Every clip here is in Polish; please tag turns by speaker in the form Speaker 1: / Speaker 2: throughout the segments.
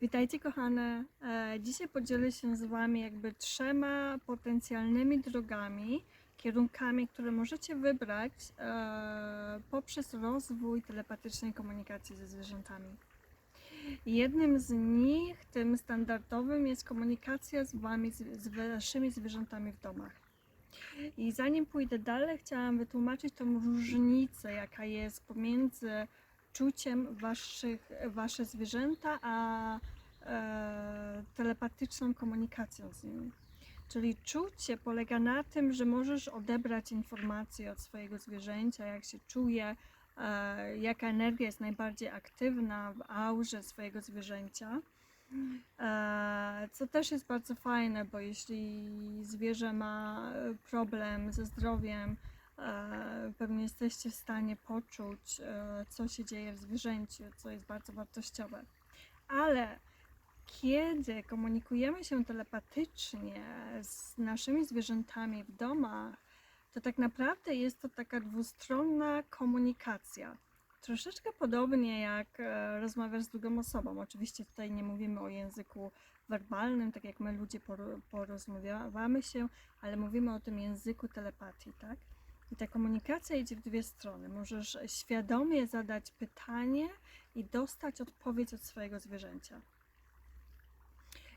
Speaker 1: Witajcie kochane. E, Dzisiaj podzielę się z Wami jakby trzema potencjalnymi drogami, kierunkami, które możecie wybrać e, poprzez rozwój telepatycznej komunikacji ze zwierzętami. Jednym z nich, tym standardowym, jest komunikacja z Wami, z, z Waszymi zwierzętami w domach. I zanim pójdę dalej, chciałam wytłumaczyć tą różnicę, jaka jest pomiędzy czuciem waszych, wasze zwierzęta, a e, telepatyczną komunikacją z nimi. Czyli czucie polega na tym, że możesz odebrać informacje od swojego zwierzęcia, jak się czuje, e, jaka energia jest najbardziej aktywna w aurze swojego zwierzęcia. E, Co też jest bardzo fajne, bo jeśli zwierzę ma e, problem ze zdrowiem, pewnie jesteście w stanie poczuć, e, co się dzieje w zwierzęciu, co jest bardzo wartościowe. Ale kiedy komunikujemy się telepatycznie z naszymi zwierzętami w domach, to tak naprawdę jest to taka dwustronna komunikacja. Troszeczkę podobnie jak e, rozmawiasz z drugą osobą. Oczywiście tutaj nie mówimy o języku werbalnym, tak jak my ludzie por- porozmawiamy się, ale mówimy o tym języku telepatii, tak? I ta komunikacja idzie w dwie strony. Możesz świadomie zadać pytanie i dostać odpowiedź od swojego zwierzęcia.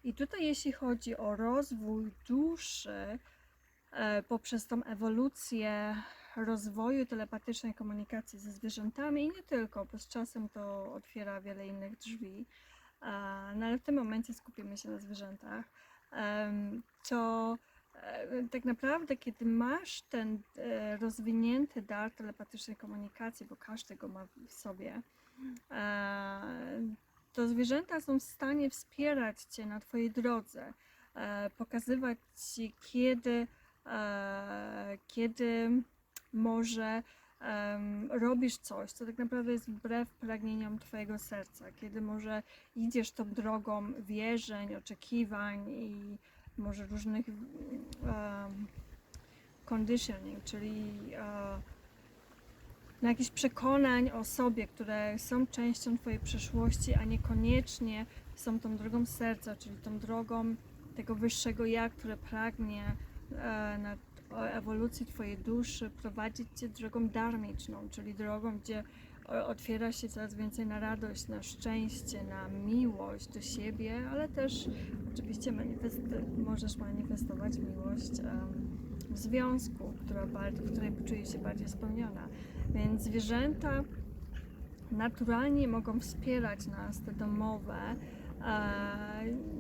Speaker 1: I tutaj, jeśli chodzi o rozwój duszy e, poprzez tą ewolucję rozwoju telepatycznej komunikacji ze zwierzętami i nie tylko, bo z czasem to otwiera wiele innych drzwi, e, no ale w tym momencie skupimy się na zwierzętach, to tak naprawdę, kiedy masz ten e, rozwinięty dar telepatycznej komunikacji, bo każdy go ma w sobie, e, to zwierzęta są w stanie wspierać Cię na Twojej drodze, e, pokazywać Ci, kiedy, e, kiedy może robisz coś, co tak naprawdę jest wbrew pragnieniom Twojego serca, kiedy może idziesz tą drogą wierzeń, oczekiwań i może różnych um, conditioning, czyli e, na jakichś przekonań o sobie, które są częścią Twojej przeszłości, a niekoniecznie są tą drogą serca, czyli tą drogą tego wyższego ja, które pragnie e, na ewolucji Twojej duszy prowadzić Cię drogą darmiczną, czyli drogą, gdzie otwiera się coraz więcej na radość, na szczęście, na miłość do siebie, ale też oczywiście manifest- możesz manifestować miłość w związku, która bardziej, w której czuje się bardziej spełniona. Więc zwierzęta naturalnie mogą wspierać nas, te domowe. e,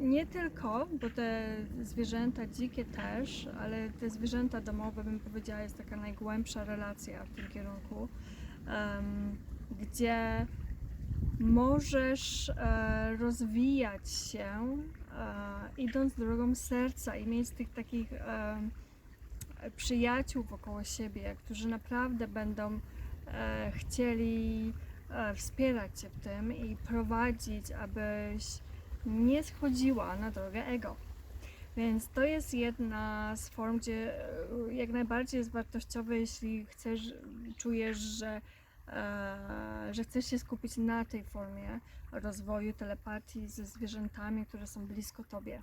Speaker 1: Nie tylko, bo te zwierzęta dzikie też, ale te zwierzęta domowe, bym powiedziała, jest taka najgłębsza relacja w tym kierunku, gdzie możesz e, rozwijać się e, idąc drogą serca i mieć tych takich przyjaciół wokoło siebie, którzy naprawdę będą e, chcieli wspierać Cię w tym i prowadzić, abyś nie schodziła na drogę ego. Więc to jest jedna z form, gdzie jak najbardziej jest wartościowe, jeśli chcesz, czujesz, że, że chcesz się skupić na tej formie rozwoju telepatii ze zwierzętami, które są blisko Tobie,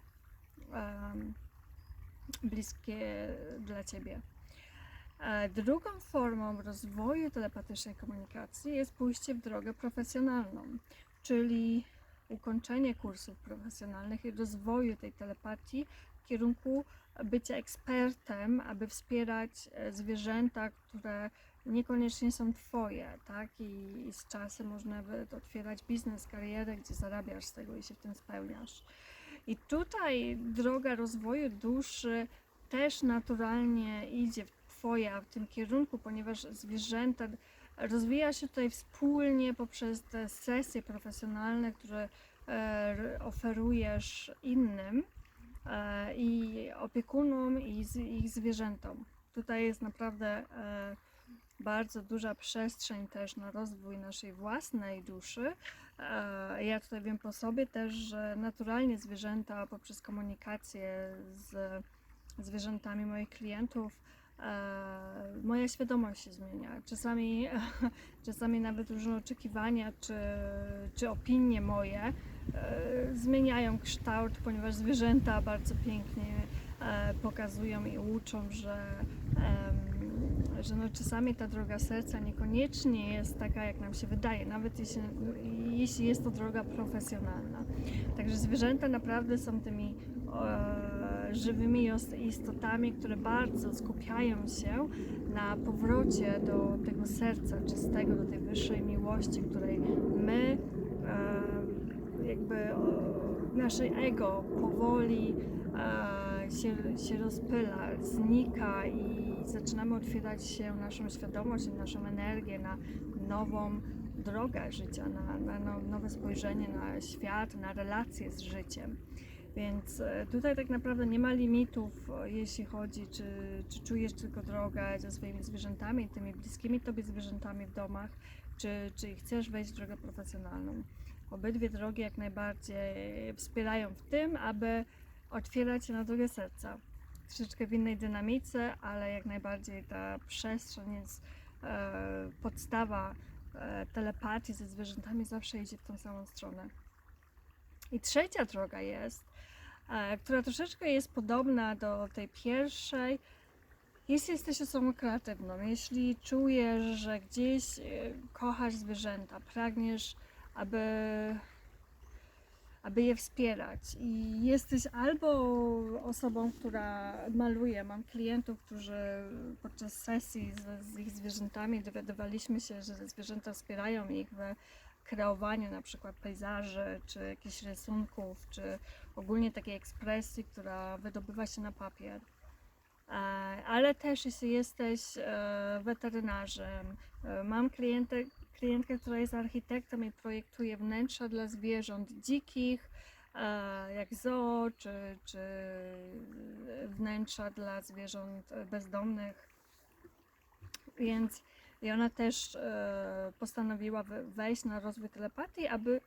Speaker 1: bliskie dla Ciebie. E, Drugą formą rozwoju telepatycznej komunikacji jest pójście w drogę profesjonalną, czyli ukończenie kursów profesjonalnych i rozwoju tej telepatii w kierunku bycia ekspertem, aby wspierać e, zwierzęta, które niekoniecznie są Twoje, tak? I, i z czasem można nawet otwierać biznes, karierę, gdzie zarabiasz z tego i się w tym spełniasz. I tutaj droga rozwoju duszy też naturalnie idzie w Twoja w tym kierunku, ponieważ zwierzęta rozwija się tutaj wspólnie poprzez te sesje profesjonalne, które e, oferujesz innym e, i opiekunom i ich zwierzętom. Tutaj jest naprawdę e, bardzo duża przestrzeń też na rozwój naszej własnej duszy. E, Ja tutaj wiem po sobie też, że naturalnie zwierzęta poprzez komunikację z zwierzętami moich klientów e, moja świadomość się zmienia. Czasami, czasami nawet różne oczekiwania czy, czy opinie moje e, zmieniają kształt, ponieważ zwierzęta bardzo pięknie pokazują i uczą, że, że no czasami ta droga serca niekoniecznie jest taka, jak nam się wydaje, nawet jeśli, jeśli jest to droga profesjonalna. Także zwierzęta naprawdę są tymi e, żywymi ist- istotami, które bardzo skupiają się na powrocie do tego serca czystego, do tej wyższej miłości, której my e, jakby o, nasze ego powoli e, się, się rozpyla, znika i zaczynamy otwierać się naszą świadomość naszą energię na nową drogę życia, na, na now- nowe spojrzenie na świat, na relacje z życiem. Więc e, tutaj tak naprawdę nie ma limitów, e, jeśli chodzi, czy, czy czujesz tylko drogę ze swoimi zwierzętami, tymi bliskimi tobie zwierzętami w domach, czy, czy chcesz wejść w drogę profesjonalną. Obydwie drogi jak najbardziej wspierają w tym, aby otwierać się na drogę serca. Troszeczkę w innej dynamice, ale jak najbardziej ta przestrzeń jest e, podstawa e, telepatii ze zwierzętami zawsze idzie w tą samą stronę. I trzecia droga jest, e, która troszeczkę jest podobna do tej pierwszej. Jeśli jesteś osobą kreatywną, jeśli czujesz, że gdzieś e, kochasz zwierzęta, pragniesz, aby, aby je wspierać i jesteś albo osobą, która maluje, mam klientów, którzy podczas sesji z, z ich zwierzętami dowiadywaliśmy się, że zwierzęta wspierają ich we kreowaniu na przykład pejzaży, czy jakichś rysunków, czy ogólnie takiej ekspresji, która wydobywa się na papier. E, Ale też jeśli jesteś e, weterynarzem, e, mam klientę, klientkę, która jest architektem i projektuje wnętrza dla zwierząt dzikich, e, jak zoo, czy, czy wnętrza dla zwierząt bezdomnych. Więc i ona też e, postanowiła we- wejść na rozwój telepatii, aby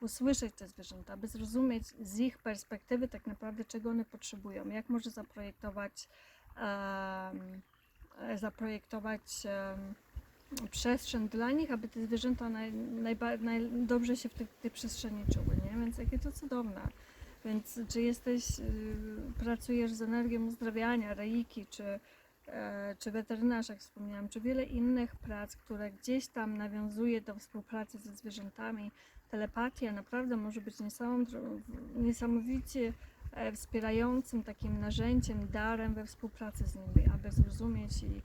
Speaker 1: usłyszeć te zwierzęta, aby zrozumieć z ich perspektywy tak naprawdę, czego one potrzebują, jak może zaprojektować, e, zaprojektować przestrzeń dla nich, aby te zwierzęta naj, najba, naj, się w tej, tej przestrzeni czuły, nie? Więc jakie to cudowne. Więc czy jesteś, y, pracujesz z energią uzdrawiania, reiki, czy e, czy weterynarz, jak wspomniałam, czy wiele innych prac, które gdzieś tam nawiązuje do współpracy ze zwierzętami. Telepatia naprawdę może być niesamowicie e, wspierającym takim narzędziem, darem we współpracy z nimi, aby zrozumieć i,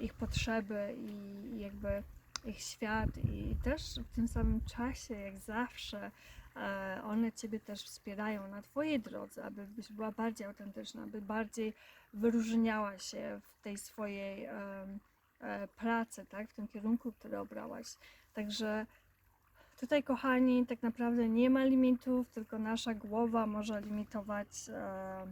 Speaker 1: ich potrzeby i, jakby ich świat i też w tym samym czasie, jak zawsze, e, one Ciebie też wspierają na Twojej drodze, abyś była bardziej autentyczna, aby bardziej wyróżniała się w tej swojej e, pracy, tak, w tym kierunku, który obrałaś. Także tutaj, kochani, tak naprawdę nie ma limitów, tylko nasza głowa może limitować e,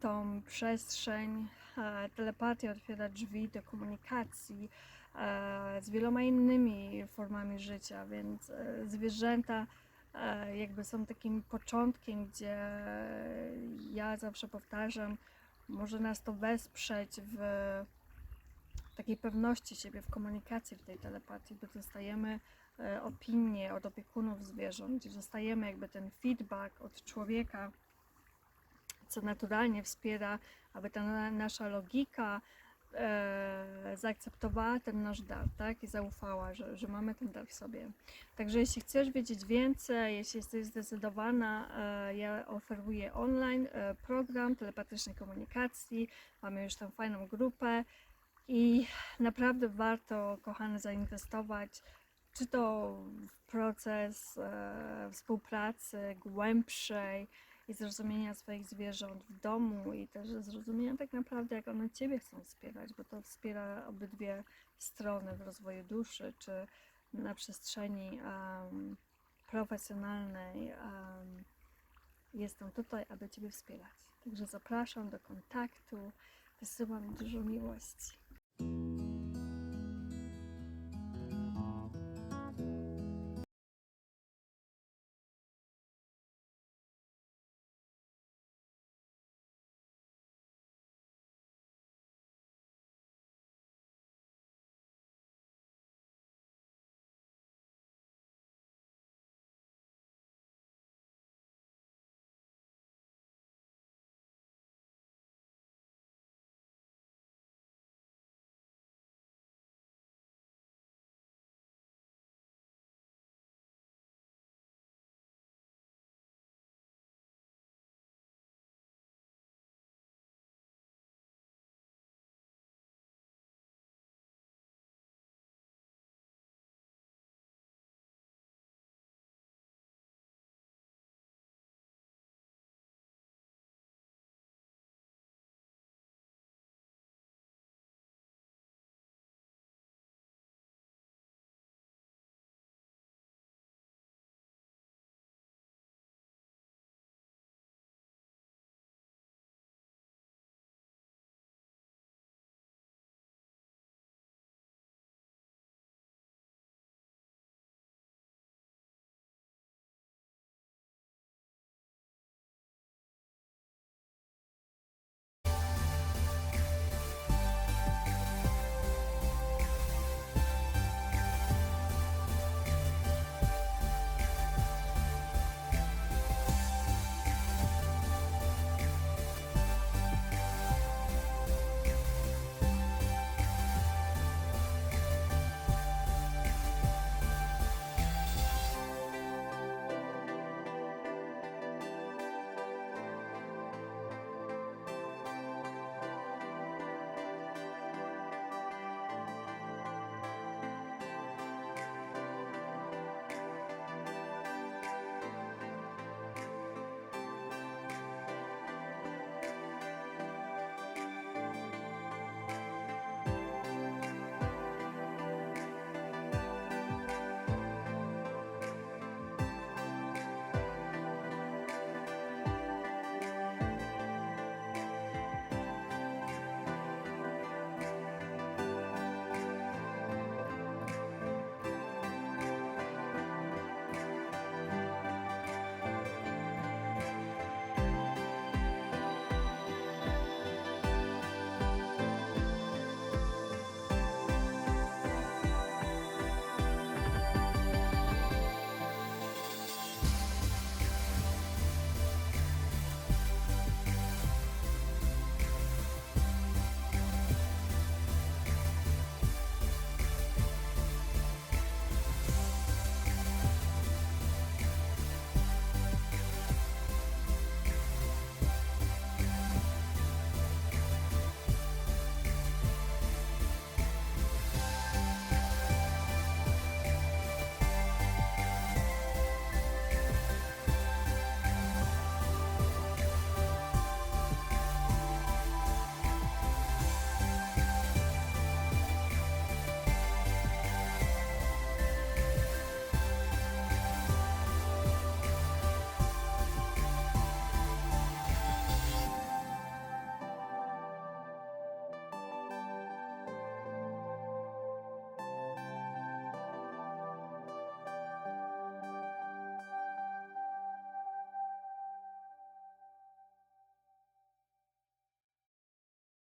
Speaker 1: tą przestrzeń. E, telepatia otwiera drzwi do komunikacji e, z wieloma innymi formami życia, więc e, zwierzęta jakby są takim początkiem, gdzie ja zawsze powtarzam, może nas to wesprzeć w takiej pewności siebie, w komunikacji, w tej telepatii, bo dostajemy opinie od opiekunów zwierząt, dostajemy jakby ten feedback od człowieka, co naturalnie wspiera, aby ta na- nasza logika e, zaakceptowała ten nasz dar, tak? I zaufała, że, że mamy ten dar w sobie. Także jeśli chcesz wiedzieć więcej, jeśli jesteś zdecydowana, e, ja oferuję online e, program telepatycznej komunikacji. Mamy już tam fajną grupę i naprawdę warto, kochane, zainwestować czy to w proces e, współpracy głębszej i zrozumienia swoich zwierząt w domu i też zrozumienia tak naprawdę, jak one Ciebie chcą wspierać, bo to wspiera obydwie strony w rozwoju duszy, czy na przestrzeni em, profesjonalnej. em, jestem tutaj, aby Ciebie wspierać. Także zapraszam do kontaktu, wysyłam dużo miłości.